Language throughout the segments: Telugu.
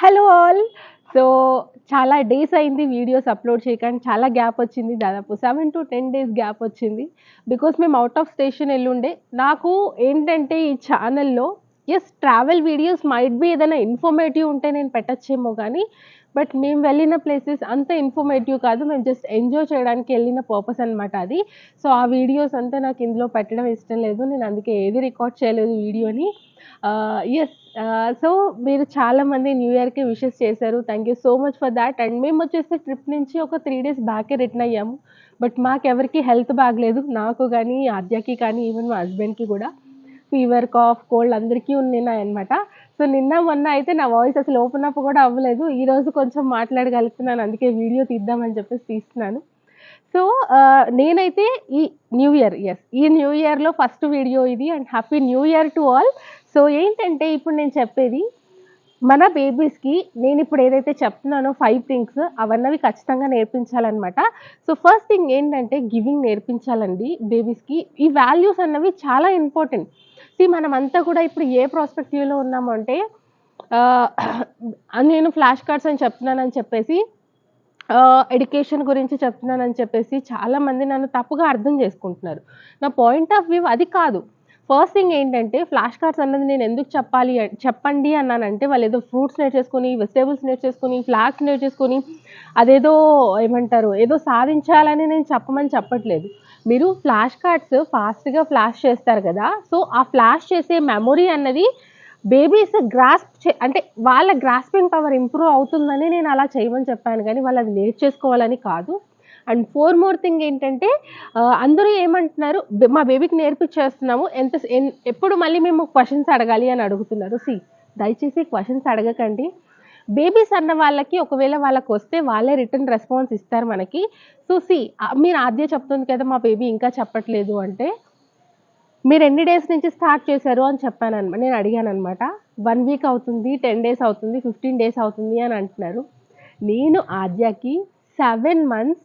Hello all. సో చాలా డేస్ అయింది వీడియోస్ అప్లోడ్ చేయకండి చాలా గ్యాప్ వచ్చింది దాదాపు seven to ten days gap వచ్చింది. బికాస్ మేము అవుట్ ఆఫ్ స్టేషన్ వెళ్ళుండే. నాకు ఏంటంటే ఈ ఛానల్లో as travel videos might be ఏదైనా ఇన్ఫర్మేటివ్ ఉంటే నేను పెట్టచ్చేమో కానీ బట్ మేము వెళ్ళిన ప్లేసెస్ అంత ఇన్ఫర్మేటివ్ కాదు. మేము జస్ట్ ఎంజాయ్ చేయడానికి వెళ్ళిన పర్పస్ అనమాట అది. సో ఆ వీడియోస్ అంతా నాకు ఇందులో పెట్టడం ఇష్టం లేదు. నేను అందుకే ఏది రికార్డ్ చేయలేదు వీడియోని. Uh, ఎస్ సో uh, మీరు చాలామంది న్యూ ఇయర్కి విషెస్ చేశారు. Thank you so much for that and మేము వచ్చేసి ట్రిప్ నుంచి ఒక త్రీ డేస్ బ్యాకే రిటర్న్ అయ్యాము. బట్ మాకెవరికి హెల్త్ బాగలేదు. నాకు కానీ ఆద్యకి కానీ ఈవెన్ మా హస్బెండ్కి కూడా. ఫీవర్ కాఫ్ కోల్డ్ అందరికీ ఉన్నాయన్నమాట. సో నిన్న మొన్న అయితే నా వాయిస్ అసలు ఓపెన్ అప్ కూడా అవ్వలేదు. ఈరోజు కొంచెం మాట్లాడగలుగుతున్నాను. అందుకే వీడియో తీద్దామని చెప్పేసి తీస్తున్నాను. సో uh, నేనైతే ఈ న్యూ ఇయర్ ఎస్ ఈ న్యూ ఇయర్లో ఫస్ట్ వీడియో ఇది. And happy new year to all so ఏంటంటే ఇప్పుడు నేను చెప్పేది మన బేబీస్కి నేను ఇప్పుడు ఏదైతే చెప్తున్నానో ఫైవ్ థింగ్స్ అవన్నవి ఖచ్చితంగా నేర్పించాలన్నమాట. సో ఫస్ట్ థింగ్ ఏంటంటే గివింగ్ నేర్పించాలండి బేబీస్కి ఈ వాల్యూస్ అన్నవి చాలా ఇంపార్టెంట్ సి మనం అంతా కూడా ఇప్పుడు ఏ ప్రాస్పెక్టివ్లో ఉన్నామంటే నేను ఫ్లాష్ కార్డ్స్ అని చెప్తున్నానని చెప్పేసి ఎడ్యుకేషన్ గురించి చెప్తున్నానని చెప్పేసి చాలామంది నన్ను తప్పుగా అర్థం చేసుకుంటున్నారు. నా పాయింట్ ఆఫ్ వ్యూ అది కాదు. ఫస్ట్ థింగ్ ఏంటంటే ఫ్లాష్ కార్డ్స్ అన్నది నేను ఎందుకు చెప్పాలి చెప్పండి అన్నానంటే వాళ్ళు ఏదో ఫ్రూట్స్ నేర్చేసుకొని వెజిటేబుల్స్ నేర్చేసుకొని ఫ్లాగ్స్ నేర్చేసుకొని అదేదో ఏమంటారు ఏదో సాధించాలని నేను చెప్పమని చెప్పట్లేదు. మీరు ఫ్లాష్ కార్డ్స్ ఫాస్ట్గా ఫ్లాష్ చేస్తారు కదా సో ఆ ఫ్లాష్ చేసే మెమొరీ అన్నది బేబీస్ గ్రాస్ప్ చే అంటే వాళ్ళ గ్రాస్పింగ్ పవర్ ఇంప్రూవ్ అవుతుందని నేను అలా చేయమని చెప్పాను కానీ వాళ్ళు అది నేర్చేసుకోవాలని కాదు. అండ్ ఫోర్ మోర్ థింగ్ ఏంటంటే అందరూ ఏమంటున్నారు మా బేబీకి నేర్పించేస్తున్నాము ఎంత ఎప్పుడు మళ్ళీ మేము క్వశ్చన్స్ అడగాలి అని అడుగుతున్నారు. సి దయచేసి క్వశ్చన్స్ అడగకండి. బేబీస్ అన్న వాళ్ళకి ఒకవేళ వాళ్ళకి వస్తే వాళ్ళే రిటర్న్ రెస్పాన్స్ ఇస్తారు మనకి. సో సి మీరు ఆద్య చెప్తుంది కదా మా బేబీ ఇంకా చెప్పట్లేదు అంటే మీరు ఎన్ని డేస్ నుంచి స్టార్ట్ చేశారు? అని చెప్పాను అనమాట నేను అడిగాను అనమాట వన్ వీక్ అవుతుంది టెన్ డేస్ అవుతుంది ఫిఫ్టీన్ డేస్ అవుతుంది అని అంటున్నారు. నేను ఆద్యకి సెవెన్ మంత్స్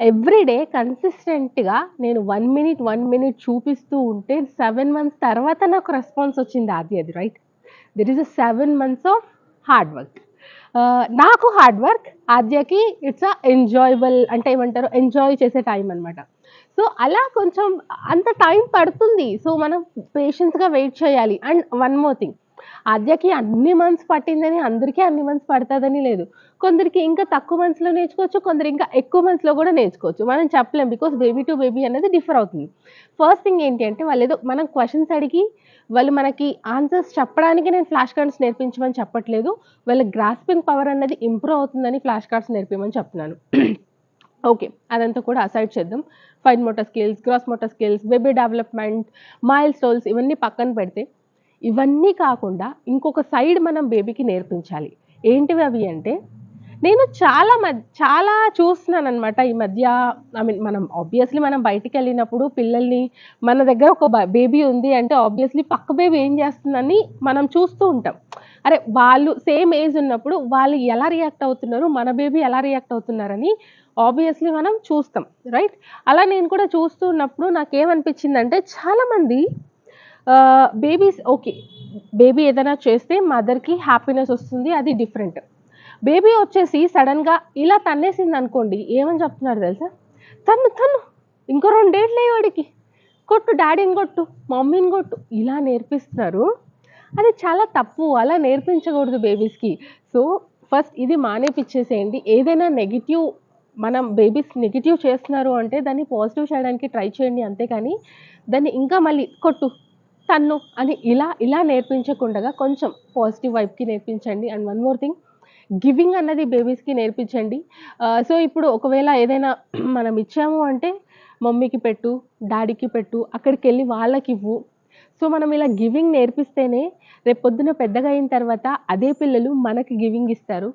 ఎవ్రీడే కన్సిస్టెంట్గా నేను వన్ మినిట్ వన్ మినిట్ చూపిస్తూ ఉంటే సెవెన్ మంత్స్ తర్వాత నాకు రెస్పాన్స్ వచ్చింది Aadya right there is a seven months of hard work నాకు హార్డ్ వర్క్ ఆద్యకి ఇట్స్ అ ఎంజాయబుల్ అంటే ఏమంటారు ఎంజాయ్ చేసే టైం అనమాట సో అలా కొంచెం అంత టైం పడుతుంది. సో మనం పేషెన్స్గా వెయిట్ చేయాలి. అండ్ వన్ మోర్ థింగ్ ఆద్యకి అన్ని మంత్స్ పట్టిందని అందరికీ అన్ని మంత్స్ పడుతుందని లేదు. కొందరికి ఇంకా తక్కువ మంత్స్లో నేర్చుకోవచ్చు కొందరు ఇంకా ఎక్కువ మంత్స్లో కూడా నేర్చుకోవచ్చు. మనం చెప్పలేం బికాస్ బేబీ టు బేబీ అనేది డిఫర్ అవుతుంది. ఫస్ట్ థింగ్ ఏంటి అంటే వాళ్ళు ఏదో మనం క్వశ్చన్స్ అడిగి వాళ్ళు మనకి ఆన్సర్స్ చెప్పడానికి నేను ఫ్లాష్ కార్డ్స్ నేర్పించమని చెప్పట్లేదు. వాళ్ళ గ్రాస్పింగ్ పవర్ అనేది ఇంప్రూవ్ అవుతుందని ఫ్లాష్ కార్డ్స్ నేర్పించమని చెప్తున్నాను. ఓకే అదంతా కూడా అసైడ్ చేద్దాం. Fine motor skills gross motor skills baby development milestones ఇవన్నీ పక్కన పెడితే ఇవన్నీ కాకుండా ఇంకొక సైడ్ మనం బేబీకి నేర్పించాలి. ఏంటివి అవి అంటే నేను చాలా మ చాలా చూస్తున్నాను అనమాట ఈ మధ్య ఐ మీన్ మనం ఆబ్వియస్లీ మనం బయటికి వెళ్ళినప్పుడు పిల్లల్ని మన దగ్గర ఒక బేబీ ఉంది అంటే ఆబ్వియస్లీ పక్క బేబీ ఏం చేస్తుందని మనం చూస్తూ ఉంటాం. అరే వాళ్ళు సేమ్ ఏజ్ ఉన్నప్పుడు వాళ్ళు ఎలా రియాక్ట్ అవుతున్నారు మన బేబీ ఎలా రియాక్ట్ అవుతున్నారని ఆబ్వియస్లీ మనం చూస్తాం రైట్ అలా నేను కూడా చూస్తూ ఉన్నప్పుడు నాకేమనిపించిందంటే చాలామంది బేబీస్ ఓకే బేబీ ఏదైనా చేస్తే మదర్కి హ్యాపీనెస్ వస్తుంది అది డిఫరెంట్ బేబీ వచ్చేసి సడన్గా ఇలా తన్నేసింది అనుకోండి ఏమని చెప్తున్నారు తెలుసా? తను తను ఇంకో రెండేళ్ళే వాడికి కొట్టు డాడీని కొట్టు మమ్మీని కొట్టు. ఇలా నేర్పిస్తున్నారు. అది చాలా తప్పు అలా నేర్పించకూడదు బేబీస్కి సో ఫస్ట్ ఇది మానేపిచ్చేసేయండి. ఏదైనా నెగిటివ్ మనం బేబీస్ నెగిటివ్ చేస్తున్నారు అంటే దాన్ని పాజిటివ్ చేయడానికి ట్రై చేయండి అంతేకాని దాన్ని ఇంకా మళ్ళీ కొట్టు. తన్ను అని ఇలా ఇలా నేర్పించకుండా కొంచెం పాజిటివ్ వైపుకి నేర్పించండి. And one more thing giving అన్నది బేబీస్కి నేర్పించండి. సో ఇప్పుడు ఒకవేళ ఏదైనా మనం ఇచ్చాము అంటే మమ్మీకి పెట్టు డాడీకి పెట్టు అక్కడికి వెళ్ళి వాళ్ళకి ఇవ్వు సో మనం ఇలా గివింగ్ నేర్పిస్తేనే రేపు పొద్దున పెద్దగా అయిన తర్వాత అదే పిల్లలు మనకి గివింగ్ ఇస్తారు.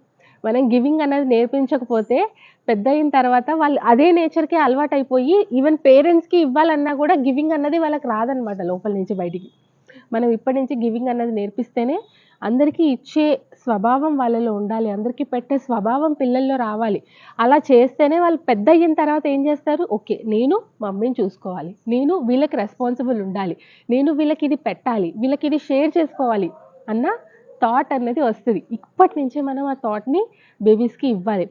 మనం గివింగ్ అనేది నేర్పించకపోతే పెద్ద అయిన తర్వాత వాళ్ళు అదే నేచర్కి అలవాటు అయిపోయి ఈవెన్ పేరెంట్స్కి ఇవ్వాలన్నా కూడా గివింగ్ అన్నది వాళ్ళకి రాదనమాట లోపల నుంచి బయటికి. మనం ఇప్పటి నుంచి గివింగ్ అన్నది నేర్పిస్తేనే అందరికీ ఇచ్చే స్వభావం వాళ్ళలో ఉండాలి అందరికీ పెట్టే స్వభావం పిల్లల్లో రావాలి. అలా చేస్తేనే వాళ్ళు పెద్ద అయిన తర్వాత ఏం చేస్తారు? ఓకే నేను మమ్మీని చూసుకోవాలి నేను వీళ్ళకి రెస్పాన్సిబుల్ ఉండాలి నేను వీళ్ళకి ఇది పెట్టాలి వీళ్ళకి ఇది షేర్ చేసుకోవాలి అన్న థాట్ అనేది వస్తుంది. ఇప్పటి నుంచే మనం ఆ థాట్ని బేబీస్కి ఇవ్వాలి.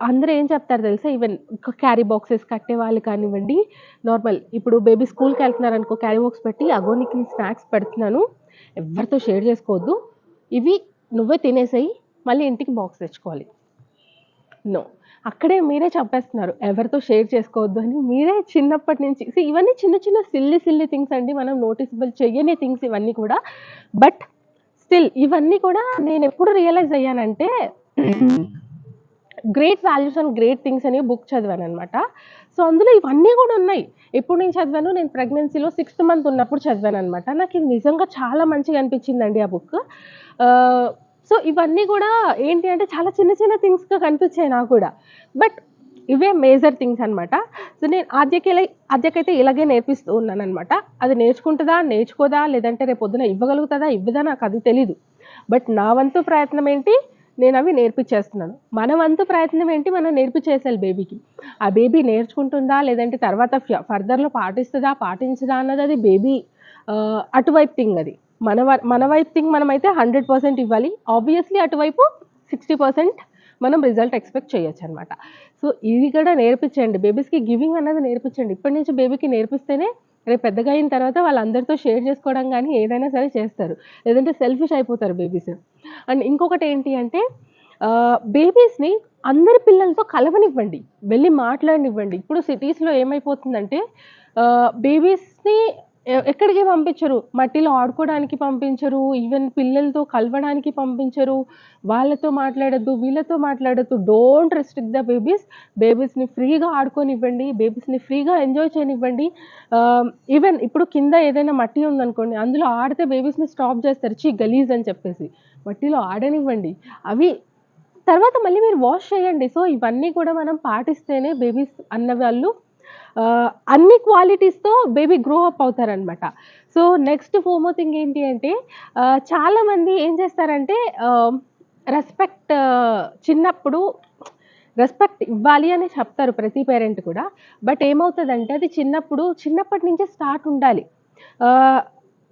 అందరూ ఏం చెప్తారు తెలుసా? ఈవెన్ క్యారీ బాక్సెస్ కట్టే వాళ్ళు కానివ్వండి నార్మల్ ఇప్పుడు బేబీ స్కూల్కి వెళ్తున్నారు అనుకో క్యారీ బాక్స్ పెట్టి అగో నీకు స్నాక్స్ పెడుతున్నాను. ఎవరితో షేర్ చేసుకోవద్దు. ఇవి నువ్వే తినేసాయి మళ్ళీ ఇంటికి బాక్స్ తెచ్చుకోవాలి. నో అక్కడే మీరే చెప్పేస్తున్నారు ఎవరితో షేర్ చేసుకోవద్దు అని. మీరే చిన్నప్పటి నుంచి ఇవన్నీ చిన్న చిన్న సిల్లి సిల్లి థింగ్స్ అండి. మనం నోటీసబుల్ చేయని థింగ్స్ ఇవన్నీ కూడా. బట్ స్టిల్ ఇవన్నీ కూడా నేను ఎప్పుడు realise అయ్యానంటే great values and great things అనే బుక్ చదివాను అనమాట సో అందులో ఇవన్నీ కూడా ఉన్నాయి. ఎప్పుడు నేను చదివాను? నేను ప్రెగ్నెన్సీలో సిక్స్త్ మంత్ ఉన్నప్పుడు చదివాను అనమాట నాకు ఇది నిజంగా చాలా మంచిగా అనిపించిందండి ఆ బుక్ సో ఇవన్నీ కూడా ఏంటి అంటే చాలా చిన్న చిన్న థింగ్స్గా కనిపించాయి నాకు కూడా. బట్ ఇవే మేజర్ థింగ్స్ అనమాట సో నేను ఆద్యకి ఇలా ఆద్యకైతే ఇలాగే నేర్పిస్తూ ఉన్నాను అనమాట అది నేర్చుకుంటుందా నేర్చుకోదా లేదంటే రేపు పొద్దున ఇవ్వగలుగుతుందా ఇవ్వదా నాకు అది తెలీదు. బట్ నా వంతు ప్రయత్నం ఏంటి? నేను అవి నేర్పించేస్తున్నాను మన వంతు ప్రయత్నం ఏంటి? మనం నేర్పించేసాలి బేబీకి. ఆ బేబీ నేర్చుకుంటుందా లేదంటే తర్వాత ఫర్దర్లో పాటిస్తుందా పాటించదా అన్నది అది బేబీ అటువైపు థింగ్ అది. మన వ- మన వైపు థింగ్ మనమైతే హండ్రెడ్ పర్సెంట్ ఇవ్వాలి. ఆబ్వియస్లీ అటువైపు సిక్స్టీ పర్సెంట్ మనం రిజల్ట్ ఎక్స్పెక్ట్ చేయొచ్చు అనమాట సో ఇది కూడా నేర్పించండి. బేబీస్కి గివింగ్ అన్నది నేర్పించండి. ఇప్పటి నుంచి బేబీకి నేర్పిస్తేనే రేపు పెద్దగా అయిన తర్వాత వాళ్ళందరితో షేర్ చేసుకోవడం కానీ ఏదైనా సరే చేస్తారు. లేదంటే సెల్ఫిష్ అయిపోతారు బేబీస్ అండ్ ఇంకొకటి ఏంటి అంటే బేబీస్ని అందరి పిల్లలతో కలవనివ్వండి. వెళ్ళి మాట్లాడినివ్వండి. ఇప్పుడు సిటీస్లో ఏమైపోతుందంటే బేబీస్ని ఎక్కడికి పంపించరు. మట్టిలో ఆడుకోవడానికి పంపించరు. ఈవెన్ పిల్లలతో కలవడానికి పంపించరు. వాళ్ళతో మాట్లాడద్దు వీళ్ళతో మాట్లాడద్దు. Don't restrict the babies. బేబీస్ని ఫ్రీగా ఆడుకోనివ్వండి. బేబీస్ని ఫ్రీగా ఎంజాయ్ చేయనివ్వండి. ఈవెన్ ఇప్పుడు కింద ఏదైనా మట్టి ఉందనుకోండి అందులో ఆడితే బేబీస్ని స్టాప్ చేస్తారు. చీ గలీజ్ అని చెప్పేసి. మట్టిలో ఆడనివ్వండి. అవి తర్వాత మళ్ళీ మీరు వాష్ చేయండి. సో ఇవన్నీ కూడా మనం పాటిస్తేనే బేబీస్ అన్న వాళ్ళు అన్ని క్వాలిటీస్తో బేబీ గ్రో అప్ అవుతారనమాట సో నెక్స్ట్ ఫోమో థింగ్ ఏంటి అంటే చాలామంది ఏం చేస్తారంటే రెస్పెక్ట్ చిన్నప్పుడు రెస్పెక్ట్ ఇవ్వాలి అని చెప్తారు ప్రతి పేరెంట్ కూడా. బట్ ఏమవుతుందంటే అది చిన్నప్పుడు చిన్నప్పటి నుంచే స్టార్ట్ ఉండాలి.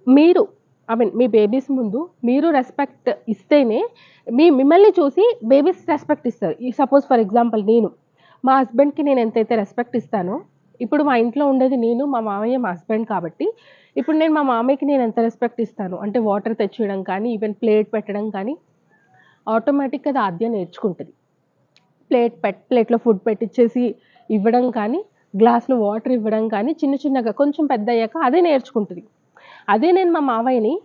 మీరు ఐ మీన్ మీ బేబీస్ ముందు మీరు రెస్పెక్ట్ ఇస్తేనే మీ మిమ్మల్ని చూసి బేబీస్ రెస్పెక్ట్ ఇస్తారు. ఈ సపోజ్ ఫర్ ఎగ్జాంపుల్ నేను మా హస్బెండ్కి నేను ఎంతైతే రెస్పెక్ట్ ఇస్తానో ఇప్పుడు మా ఇంట్లో ఉండేది నేను మా మామయ్య మా హస్బెండ్ కాబట్టి ఇప్పుడు నేను మా మామయ్యకి నేను ఎంత రెస్పెక్ట్ ఇస్తాను? అంటే వాటర్ తెచ్చియడం కానీ ఈవెన్ ప్లేట్ పెట్టడం కానీ ఆటోమేటిక్గా అది ఆద్య నేర్చుకుంటుంది. ప్లేట్ పెట్ ప్లేట్లో ఫుడ్ పెట్టించేసి ఇవ్వడం కానీ గ్లాస్లో వాటర్ ఇవ్వడం కానీ చిన్న చిన్నగా కొంచెం పెద్ద అయ్యాక అదే నేర్చుకుంటుంది. అదే నేను మా మావయ్యని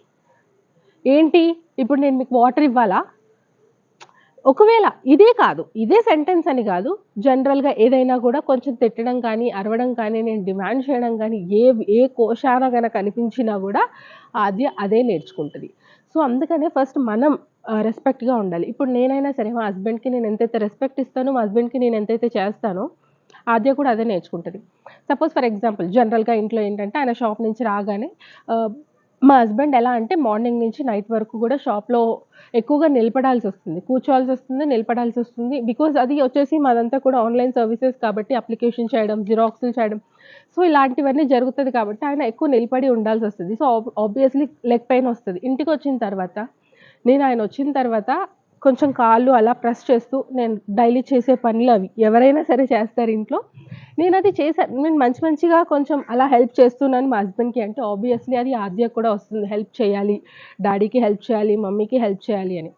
ఏంటి? ఇప్పుడు నేను మీకు వాటర్ ఇవ్వాలా? ఒకవేళ ఇదే కాదు ఇదే సెంటెన్స్ అని కాదు జనరల్గా ఏదైనా కూడా కొంచెం తిట్టడం కానీ అరవడం కానీ నేను డిమాండ్ చేయడం కానీ ఏ ఏ కోశాన కనుక కనిపించినా కూడా అది అదే నేర్చుకుంటుంది. సో అందుకనే ఫస్ట్ మనం రెస్పెక్ట్గా ఉండాలి. ఇప్పుడు నేనైనా సరే మా హస్బెండ్కి నేను ఎంతైతే రెస్పెక్ట్ ఇస్తానో మా హస్బెండ్కి నేను ఎంతైతే చేస్తానో ఆద్య కూడా అదే నేర్చుకుంటుంది. సపోజ్ ఫర్ ఎగ్జాంపుల్ జనరల్గా ఇంట్లో ఏంటంటే ఆయన షాప్ నుంచి రాగానే మా హస్బెండ్ ఎలా అంటే మార్నింగ్ నుంచి నైట్ వరకు కూడా షాప్లో ఎక్కువగా నిలబడాల్సి వస్తుంది. కూర్చోవాల్సి వస్తుంది నిలబడాల్సి వస్తుంది. బికాజ్ అది వచ్చేసి మాదంతా కూడా ఆన్లైన్ సర్వీసెస్ కాబట్టి అప్లికేషన్ చేయడం జిరాక్స్లు చేయడం. సో ఇలాంటివన్నీ జరుగుతుంది కాబట్టి ఆయన ఎక్కువ నిలబడి ఉండాల్సి వస్తుంది. సో ఆబ్వియస్లీ లెగ్ పెయిన్ వస్తుంది. ఇంటికి వచ్చిన తర్వాత నేను ఆయన వచ్చిన తర్వాత కొంచెం కాళ్ళు అలా ప్రెస్ చేస్తూ నేను డైలీ చేసే పనులు అవి. ఎవరైనా సరే చేస్తారు ఇంట్లో. నేను అది చేశాను నేను మంచి మంచిగా కొంచెం అలా హెల్ప్ చేస్తున్నాను మా హస్బెండ్కి. అంటే ఆబ్వియస్లీ అది ఆద్య కూడా వస్తుంది. హెల్ప్ చేయాలి. డాడీకి హెల్ప్ చేయాలి. మమ్మీకి హెల్ప్ చేయాలి అని.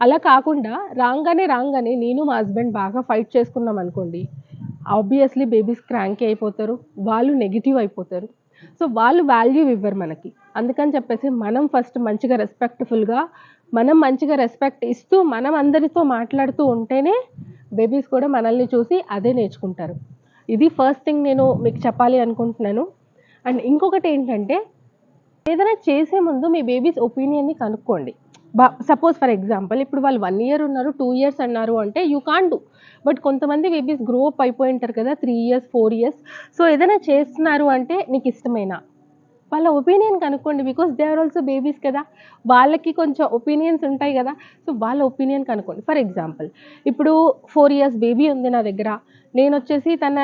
అలా కాకుండా రాగానే రాగానే నేను మా హస్బెండ్ బాగా ఫైట్ చేసుకున్నాం అనుకోండి. ఆబ్వియస్లీ బేబీస్ క్రాంకీ అయిపోతారు. వాళ్ళు నెగిటివ్ అయిపోతారు. సో వాళ్ళు వాల్యూ ఇవ్వరు మనకి. అందుకని చెప్పేసి మనం ఫస్ట్ మంచిగా రెస్పెక్ట్ఫుల్గా మనం మంచిగా రెస్పెక్ట్ ఇస్తూ మనం అందరితో మాట్లాడుతూ ఉంటేనే బేబీస్ కూడా మనల్ని చూసి అదే నేర్చుకుంటారు. ఇది ఫస్ట్ థింగ్ నేను మీకు చెప్పాలి అనుకుంటున్నాను. అండ్ ఇంకొకటి ఏంటంటే ఏదైనా చేసే ముందు మీ బేబీస్ ఒపీనియన్ని కనుక్కోండి. బా సపోజ్ ఫర్ ఎగ్జాంపుల్ ఇప్పుడు వాళ్ళు వన్ ఇయర్ ఉన్నారు టూ ఇయర్స్ అన్నారు అంటే యూ కాన్ డూ బట్ కొంతమంది బేబీస్ గ్రో అప్ అయిపోయి ఉంటారు కదా three years four years so ఏదైనా చేస్తున్నారు అంటే నీకు ఇష్టమేనా? వాళ్ళ ఒపీనియన్ కనుక్కోండి because they are also babies కదా. వాళ్ళకి కొంచెం ఒపీనియన్స్ ఉంటాయి కదా. సో వాళ్ళ ఒపీనియన్ కనుక్కోండి. ఫర్ ఎగ్జాంపుల్ ఇప్పుడు ఫోర్ ఇయర్స్ బేబీ ఉంది నా దగ్గర. నేను వచ్చేసి తన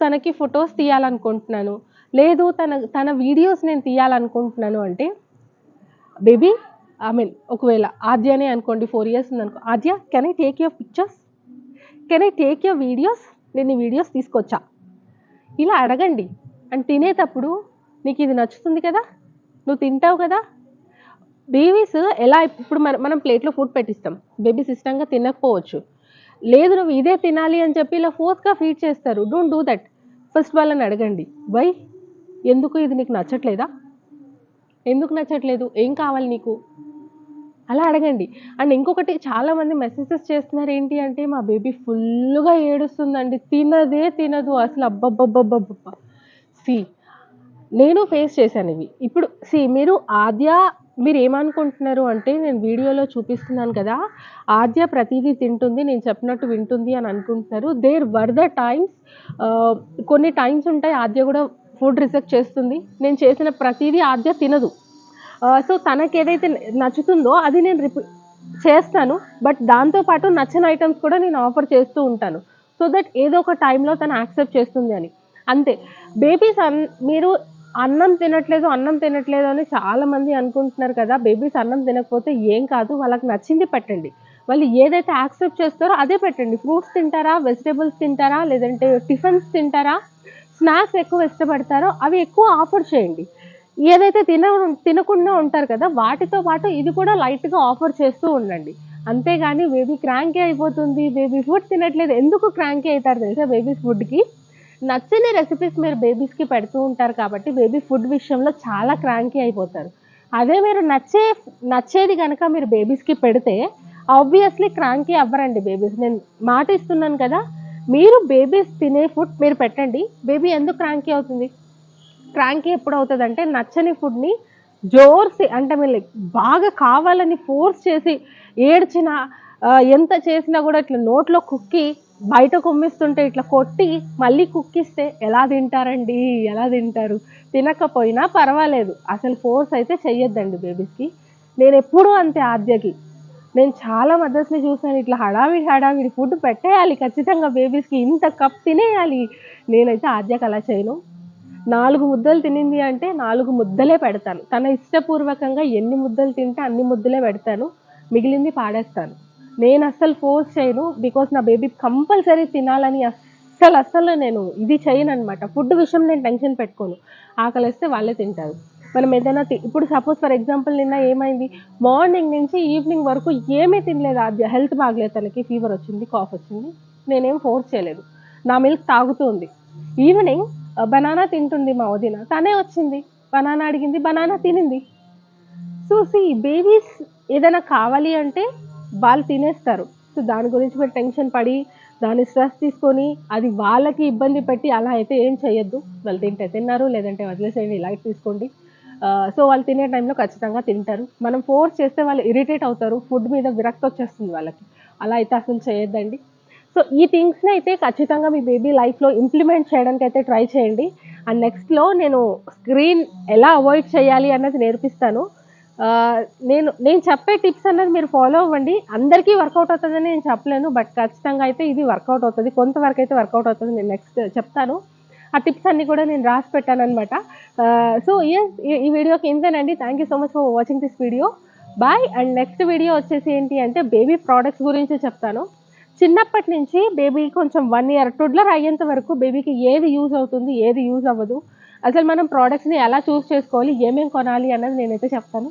తనకి ఫొటోస్ తీయాలనుకుంటున్నాను. లేదు తన తన వీడియోస్ నేను తీయాలనుకుంటున్నాను అంటే బేబీ ఐ మీన్ ఒకవేళ ఆద్యనే అనుకోండి ఫోర్ ఇయర్స్ ఉందనుకో Aadya can I take your pictures can I take your videos నేను ఈ వీడియోస్ తీసుకొచ్చా? ఇలా అడగండి. అండ్ తినేటప్పుడు నీకు ఇది నచ్చుతుంది కదా? నువ్వు తింటావు కదా? బేబీస్ ఎలా ఇప్పుడు మనం మనం ప్లేట్లో ఫుడ్ పెట్టిస్తాం. బేబీస్ ఇష్టంగా తినకపోవచ్చు. లేదు నువ్వు ఇదే తినాలి అని చెప్పి ఇలా ఫోర్స్గా ఫీడ్ చేస్తారు. Don't do that. ఫస్ట్ వాళ్ళని అడగండి. వై? ఎందుకు ఇది నీకు నచ్చట్లేదా? ఎందుకు నచ్చట్లేదు? ఏం కావాలి నీకు? అలా అడగండి. అండ్ ఇంకొకటి చాలామంది మెసేజెస్ చేస్తున్నారు ఏంటి అంటే మా బేబీ ఫుల్గా ఏడుస్తుందండి. తినదే తినదు. అసలు అబ్బబ్బబ్బబ్బబ్బ సి నేను ఫేస్ చేశాను ఇవి. ఇప్పుడు సి మీరు ఆద్య మీరు ఏమనుకుంటున్నారు అంటే నేను వీడియోలో చూపిస్తున్నాను కదా ఆద్య ప్రతిదీ తింటుంది నేను చెప్పినట్టు వింటుంది అని అనుకుంటున్నారు. దేర్ వర్ ద టైమ్స్ కొన్ని టైమ్స్ ఉంటాయి ఆద్య కూడా ఫుడ్ రిసెప్ట్ చేస్తుంది. నేను చేసిన ప్రతిదీ ఆద్య తినదు. సో తనకు ఏదైతే నచ్చుతుందో అది నేను రిపీ చేస్తాను. బట్ దాంతోపాటు నచ్చిన ఐటమ్స్ కూడా నేను ఆఫర్ చేస్తూ ఉంటాను. సో దట్ ఏదో ఒక టైంలో తను యాక్సెప్ట్ చేస్తుంది అని. అంతే. బేబీస్ అన్ మీరు అన్నం తినట్లేదు అన్నం తినట్లేదు అని చాలా మంది అనుకుంటున్నారు కదా. బేబీస్ అన్నం తినకపోతే ఏం కాదు వాళ్ళకి నచ్చింది పెట్టండి. వాళ్ళు ఏదైతే యాక్సెప్ట్ చేస్తారో అదే పెట్టండి. ఫ్రూట్స్ తింటారా వెజిటేబుల్స్ తింటారా లేదంటే టిఫిన్స్ తింటారా స్నాక్స్ ఎక్కువ ఇష్టపడతారో అవి ఎక్కువ ఆఫర్ చేయండి. ఏదైతే తిన తినకుండా ఉంటారు కదా వాటితో పాటు ఇది కూడా లైట్గా ఆఫర్ చేస్తూ ఉండండి. అంతేగాని బేబీ క్రాంకీ అయిపోతుంది బేబీ ఫుడ్ తినట్లేదు. ఎందుకు క్రాంకీ అవుతారు తెలుసా బేబీస్ ఫుడ్కి? నచ్చని రెసిపీస్ మీరు బేబీస్కి పెడుతూ ఉంటారు కాబట్టి బేబీ ఫుడ్ విషయంలో చాలా క్రాంకీ అయిపోతారు. అదే మీరు నచ్చే నచ్చేది కనుక మీరు బేబీస్కి పెడితే ఆబ్వియస్లీ క్రాంకీ అవ్వరండి బేబీస్ నేను మాట ఇస్తున్నాను కదా మీరు బేబీస్ తినే ఫుడ్ మీరు పెట్టండి. బేబీ ఎందుకు క్రాంకీ అవుతుంది? క్రాంకీ ఎప్పుడు అవుతుంది అంటే నచ్చని ఫుడ్ని జోర్సి అంటే మీరు బాగా కావాలని ఫోర్స్ చేసి ఏడ్చిన ఎంత చేసినా కూడా ఇట్లా నోట్లో కుక్కి బయట కుమ్మిస్తుంటే ఇట్లా కొట్టి మళ్ళీ కుక్కిస్తే ఎలా తింటారండి? ఎలా తింటారు? తినకపోయినా పర్వాలేదు. అసలు ఫోర్స్ అయితే చెయ్యొద్దండి బేబీస్కి. నేను ఎప్పుడూ అంతే ఆద్యకి. నేను చాలా మదర్స్ని చూసాను ఇట్లా హడావిడి హడావిడి ఫుడ్ పెట్టేయాలి. ఖచ్చితంగా బేబీస్కి ఇంత కప్ తినేయాలి. నేనైతే ఆద్యకి అలా చేయను. నాలుగు ముద్దలు తినింది అంటే నాలుగు ముద్దలే పెడతాను. తన ఇష్టపూర్వకంగా ఎన్ని ముద్దలు తింటే అన్ని ముద్దలే పెడతాను. మిగిలింది పాడేస్తాను. నేను అస్సలు ఫోర్స్ చేయను బికాస్ నా బేబీ కంపల్సరీ తినాలని అస్సలు అస్సలు నేను ఇది చేయను అనమాట ఫుడ్ విషయం నేను టెన్షన్ పెట్టుకోను. ఆకలిస్తే వాళ్ళే తింటారు. మనం ఏదైనా ఇప్పుడు సపోజ్ ఫర్ ఎగ్జాంపుల్ నిన్న ఏమైంది? మార్నింగ్ నుంచి ఈవినింగ్ వరకు ఏమీ తినలేదు అది హెల్త్ బాగలేదు తనకి. ఫీవర్ వచ్చింది కాఫ్ వచ్చింది. నేనేం ఫోర్స్ చేయలేదు. నా మిల్క్ తాగుతుంది ఈవినింగ్ బనానా తింటుంది మా వదిన. తనే వచ్చింది. బనానా అడిగింది. బనానా తినింది. సో సి బేబీస్ ఏదైనా కావాలి అంటే వాళ్ళు తినేస్తారు. సో దాని గురించి మీరు టెన్షన్ పడి దాని స్ట్రెస్ తీసుకొని అది వాళ్ళకి ఇబ్బంది పెట్టి అలా అయితే ఏం చేయొద్దు. వాళ్ళు తింటే తిన్నారు లేదంటే వదిలేసేయండి లైట్ తీసుకోండి. సో వాళ్ళు తినే టైంలో ఖచ్చితంగా తింటారు. మనం ఫోర్స్ చేస్తే వాళ్ళు ఇరిటేట్ అవుతారు. ఫుడ్ మీద విరక్తి వచ్చేస్తుంది వాళ్ళకి. అలా అయితే అసలు చేయొద్దండి. సో ఈ థింగ్స్ని అయితే ఖచ్చితంగా మీ బేబీ లైఫ్లో ఇంప్లిమెంట్ చేయడానికి అయితే ట్రై చేయండి. అండ్ నెక్స్ట్లో నేను స్క్రీన్ ఎలా అవాయిడ్ చేయాలి అన్నది నేర్పిస్తాను. నేను నేను చెప్పే టిప్స్ అన్నది మీరు ఫాలో అవ్వండి. అందరికీ వర్కౌట్ అవుతుందని నేను చెప్పలేను బట్ ఖచ్చితంగా అయితే ఇది వర్కౌట్ అవుతుంది. కొంతవరకు అయితే వర్కౌట్ అవుతుంది నేను నెక్స్ట్ చెప్తాను. ఆ టిప్స్ అన్నీ కూడా నేను రాసి పెట్టాను అనమాట సో ఎస్ ఈ వీడియోకి ఇంతేనండి. Thank you so much for watching this video bye and next video వచ్చేసి ఏంటి అంటే బేబీ ప్రోడక్ట్స్ గురించి చెప్తాను. చిన్నప్పటి నుంచి బేబీ కొంచెం వన్ ఇయర్ టుడ్లర్ అయ్యేంత వరకు బేబీకి ఏది యూజ్ అవుతుంది ఏది యూజ్ అవ్వదు. అసలు మనం ప్రోడక్ట్స్ని ఎలా చూస్ చేసుకోవాలి ఏమేమి కొనాలి అన్నది నేనైతే చెప్తాను.